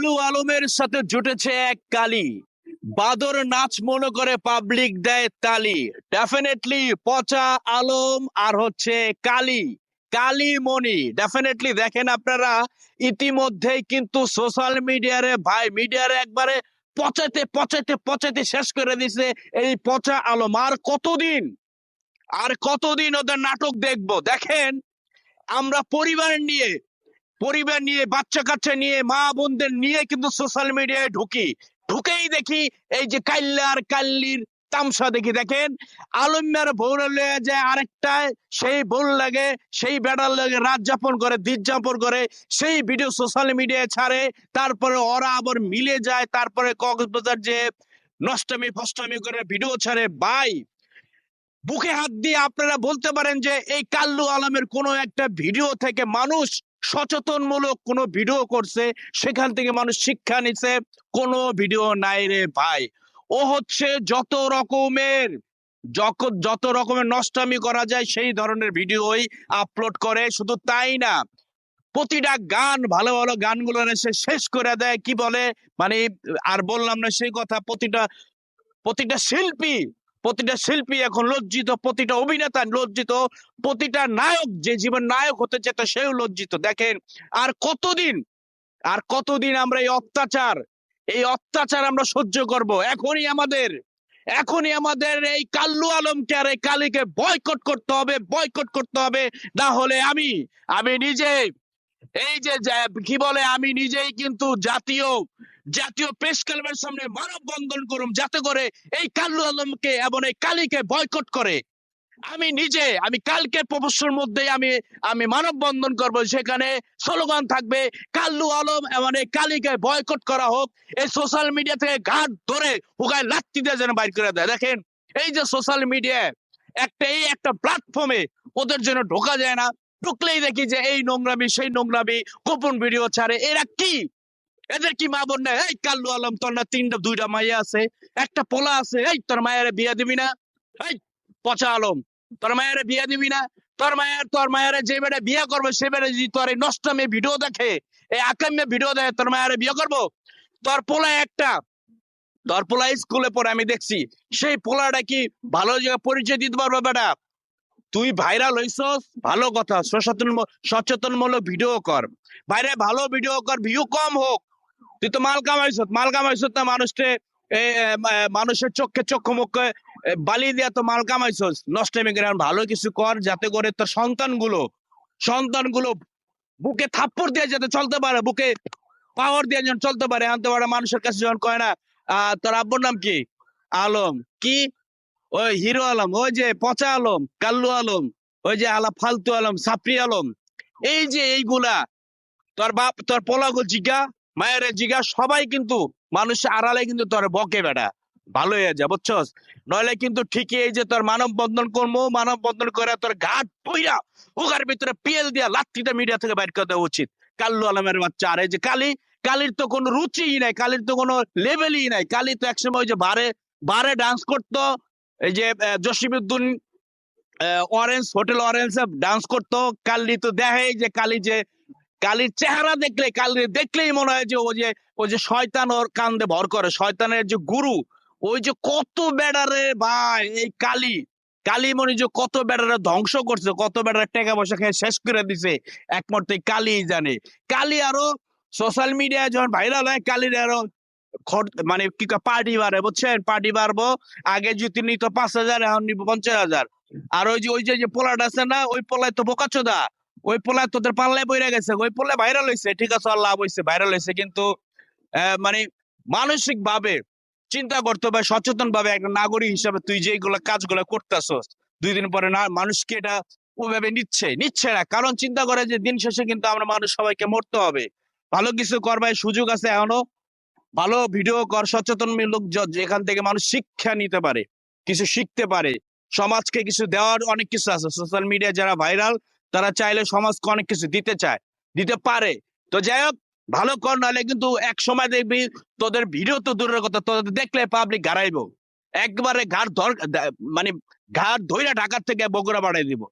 কাল্লু আলমের সাথে জুটেছে এক কালি। বাদর নাচ মনে করে পাবলিক দেয় তালি। ডেফিনেটলি পচা আলম আর হচ্ছে কালি। কালি মনি ডেফিনেটলি দেখেন আপনারা, ইতিমধ্যেই কিন্তু সোশ্যাল মিডিয়ারে ভাই মিডিয়ারে একবারে পচাইতে পচাইতে পচাইতে শেষ করে দিছে এই পচা আলম। আর কতদিন? আর কতদিন ওদের নাটক দেখব? দেখেন, আমরা পরিবার নিয়ে পরিবার নিয়ে, বাচ্চা কাচ্চা নিয়ে, মা বোনদের নিয়ে কিন্তু সোশ্যাল মিডিয়ায় ঢুকি। ঢুকেই দেখি এই যে কাল্লার কাল্লির তামসা দেখি, দেখেন? আলম্যার বউর লয়ে যায় আরেকটা, সেই বোন লাগে, সেই বেড়ার লাগে রাত যাপন করে, দিন যাপন করে, সেই ভিডিও সোশ্যাল মিডিয়ায় ছাড়ে, তারপরে ওরা আবার মিলে যায়, তারপরে কক্সবাজার যে নষ্টমী, ফষ্টমী করে ভিডিও ছাড়ে। বাই বুকে হাত দিয়ে আপনারা বলতে পারেন যে এই কাল্লু আলমের কোনো একটা ভিডিও থেকে মানুষ সচেতনমূলক কোনো ভিডিও করছে, সেখান থেকে মানুষ শিক্ষা নিছে, কোনো ভিডিও নাই রে ভাই। ও হচ্ছে যত রকমের যত রকমের নষ্টামি করা যায়, সেই ধরনের ভিডিওই আপলোড করে, শুধু তাই না, প্রতিটা গান, ভালো ভালো গানগুলো এসে শেষ করে দেয়, কি বলে? মানে আর বললাম না সেই কথা, প্রতিটা প্রতিটা শিল্পী প্রতিটা শিল্পী এখন লজ্জিত, প্রতিটা অভিনেতা লজ্জিত, প্রতিটা নায়ক যে জীবন নায়ক হতে চেত সেও লজ্জিত। দেখেন, আর কতদিন আর কতদিন আমরা এই অত্যাচার এই অত্যাচার আমরা সহ্য করব? এখনই আমাদের এখনই আমাদের এই কাল্লু আলমকে আর এই কালীকে বয়কট করতে হবে, বয়কট করতে হবে। না হলে আমি আমি নিজে এই যে, কি বলে, আমি নিজেই কিন্তু জাতীয় জাতীয় প্রেস ক্লাবের সামনে মানববন্ধন করুম, যাতে করে এই কাল্লু আলমকে এবং এই কালীকে বয়কট করে। আমি নিজে, আমি কালকে প্রফেসর মধ্যে আমি আমি মানববন্ধন করব, সেখানে স্লোগান থাকবে, কাল্লু আলম এবং এই কালীকে বয়কট করা হোক, এই সোশ্যাল মিডিয়া থেকে ঘাট ধরে হুগায় লাত্তি দিয়ে যেন বাইর করে দেয়। দেখেন, এই যে সোশ্যাল মিডিয়া একটা, এই একটা প্ল্যাটফর্মে ওদের জন্য ঢোকা যায় না। ঢুকলেই দেখি যে এই নোংরামি, সেই নোংরামি গোপন ভিডিও ছাড়ে। এরা কি? এদের কি মা বোন? এই কাল্লু আলম, তোর না তিনটা, দুইটা মাইয়া আছে, একটা পোলা আছে, এই তোর মায়ের বিয়া দিবি না? এই পচা আলম, তোর মায়ের বিয়া দিবি না? তোর মায়ের তোর মায়ের যে বেড়ে বিয়ে করবে, সে বেড়ে যদি তোর এই নষ্টমে ভিডিও দেখে, এই আকামে ভিডিও দেখে তোর মায়ের বিয়ে করব? তোর পোলা একটা, তোর পোলা স্কুলে পড়ে, আমি দেখছি, সেই পোলাটা কি ভালো জায়গায় পরিচয় দিতে পারবে বেটা? তুই ভাইরাল হইছস? ভালো কথা, সচেতন সচেতনমূলক ভিডিও কর। বাইরে ভালো ভিডিও কর, ভিউ কম হোক। তুই তো মাল কামাইছ মাল কামাইছ না মানুষকে মানুষের চোখে চক্ষু মুখে বালি দিয়া তো মাল কামাইছস। নষ্ট ভালো কিছু কর যাতে করে তোর সন্তানগুলো সন্তানগুলো বুকে থাপ্পড় দিয়ে যাতে চলতে পারে, বুকে পাওয়ার দিয়ে যেন চলতে পারে। আনতে পারে মানুষের কাছে যখন কয় না তোর আব্বুর নাম কি? আলম। কি? ওই হিরো আলম, ওই যে পচা আলম, কাল্লু আলম, ওই যে আলা ফালতু আলম সাপরি আলম। এই যে এইগুলা, তোর বাপ, তোর পোলাগো জিগা মায়ের জিগা সবাই কিন্তু মানুষ আড়ালে কিন্তু তোর বকে বেটা। ভালো হয়ে যা বুঝছস? নইলে কিন্তু ঠিকই এই যে তোর মানব বন্ধন করব মানব বন্ধন করে তোর ঘাট পইরা ওগার ভিতরে পিএল দিয়া লাত্তিটা মিডিয়া থেকে বাইর করে দেওয়া উচিত। কাল্লু আলমের বাচ্চা আর এই যে কালি কালির তো কোনো রুচিই নাই কালির তো কোনো লেভেলই নাই। কালি তো একসময় ওই যে বারে বারে ডান্স করতো এই যে আহ, Jasimuddin orange hotel orange dance করতো। কালি তো দেখাই যে কালি যে কালির চেহারা দেখলে কালি দেখলেই মনে হয় যে ও যে ওই যে শয়তান ওর কান্দে ভর করে। শয়তানের যে গুরু, ওই যে কত বেড়ারে ভাই, এই কালি। কালীমণি যে কত বেড়ারে ধ্বংস করছে, কত বেড়ারে টাকা পয়সা খেয়ে শেষ করে দিছে একমাত্র কালি জানে। কালি আরও সোশ্যাল মিডিয়ায় যখন ভাইরাল হয়, কালির আরও মানে কি পার্টি বাড়ে, বুঝছেন? পার্টি বাড়বো, আগে যদি নিত পাঁচ হাজার, এখন নিব পঞ্চাশ হাজার। আর ওই যে ওই যে যে পোলাটা আছে না, ওই পোলায় তো বোকাচোদা। ওই পোলায় তোদের পাল্লায় বইরা গেছে, ওই পোলায় ভাইরাল হয়েছে ঠিক আছে, আল্লাহ হয়েছে ভাইরাল হয়েছে কিন্তু মানে মানসিক ভাবে চিন্তা করতে হবে সচেতন ভাবে একটা নাগরিক হিসাবে তুই যে এইগুলো কাজগুলো করতেছস, দুই দিন পরে না, মানুষকে এটা ওইভাবে নিচ্ছে নিচ্ছে না, কারণ চিন্তা করে যে দিন শেষে কিন্তু আমরা মানুষ সবাইকে মরতে হবে, ভালো কিছু করবার সুযোগ আছে এখনও, ভালো ভিডিও কর সচেতনমূলক য- যেখান থেকে মানুষ শিক্ষা নিতে পারে, কিছু শিখতে পারে, সমাজকে কিছু দেওয়ার অনেক কিছু আছে সোশ্যাল মিডিয়া যারা ভাইরাল তারা চাইলে সমাজকে অনেক কিছু দিতে চায়, দিতে পারে। তো যাই হোক, ভালো কর, নাহলে কিন্তু এক সময় দেখবি তোদের ভিডিও তো দূরের কথা, তোদের দেখলে পাবলিক গাড়াইব। একবারে ঘাট ধর মানে ঘাট ধইরা ঢাকার থেকে বগুড়া বাড়াই দিব।